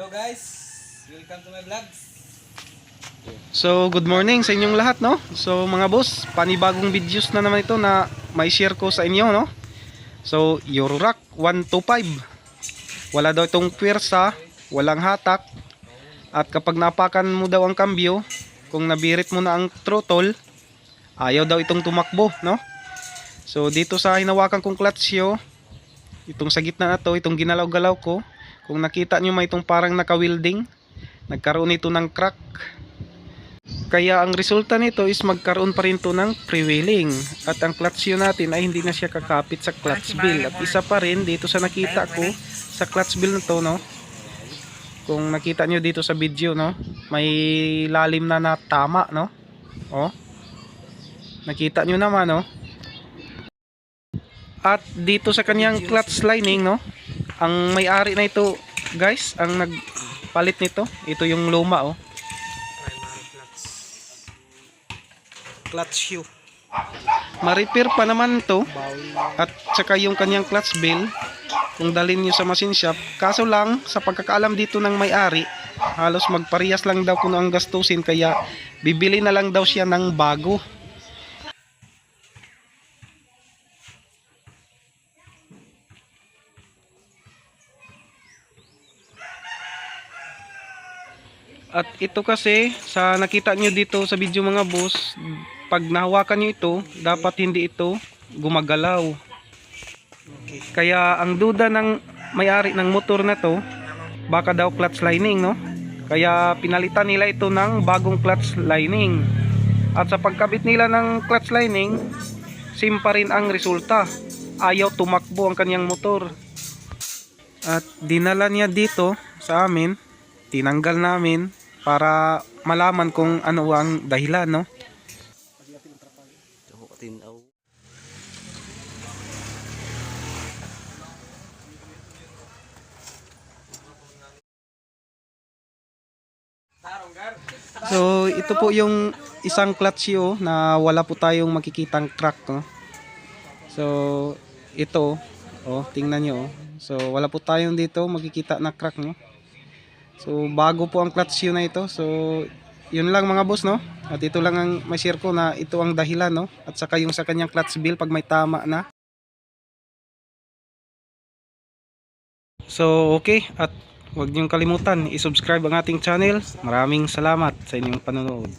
Hello guys, welcome to my vlogs. So, good morning sa inyong lahat, no? So, mga boss, panibagong videos na naman ito na may share ko sa inyo, no? So, Eurorack 125. Wala daw itong pwersa, walang hatak. At kapag napakan mo daw ang kambyo, kung nabirit mo na ang throttle, ayaw daw itong tumakbo, no? So, dito sa hinawakan kong clutchyo, itong sa gitna na to, itong ginalaw-galaw ko, kung nakita nyo may itong parang naka-welding, nagkaroon ito ng crack, kaya ang resulta nito is magkaroon pa rin to ng freewheeling. At ang clutch yun natin ay hindi na siya kakapit sa clutch bill. At isa pa rin dito sa nakita ko sa clutch bill na to, no? Kung nakita nyo dito sa video, no? May lalim na na tama, no? Oh. Nakita nyo naman, no? At dito sa kanyang clutch lining, no? Ang may-ari na ito, guys, ang nagpalit nito, ito yung luma, oh. Primary vlogs. clutch shoe. Ma-repair pa naman to at saka yung kanyang clutch bill kung dalhin nyo sa machine shop. Kaso lang, sa pagkakaalam dito ng may-ari, halos magparehas lang daw kung ang gastusin kaya bibili na lang daw siya ng bago. At ito kasi, sa nakita nyo dito sa video mga boss, pag nahawakan nyo ito, dapat hindi ito gumagalaw. Kaya ang duda ng may-ari ng motor na to, baka daw clutch lining, no? Kaya pinalitan nila ito ng bagong clutch lining. At sa pagkabit nila ng clutch lining, same pa rin ang resulta. Ayaw tumakbo ang kanyang motor. At dinala niya dito sa amin, tinanggal namin para malaman kung ano ang dahilan, no? So, ito po yung isang clutch oh, na wala po tayong makikitang crack, no? So, ito, oh, tingnan nyo, oh. So, wala po tayong dito makikita na crack, no? So, bago po ang clutch shoe na ito. So, yun lang mga boss, no? At ito lang ang ma-share ko na ito ang dahilan, no? At saka yung sa kanyang clutch bill pag may tama na. So, okay. At huwag niyong kalimutan, i-subscribe ang ating channel. Maraming salamat sa inyong panonood.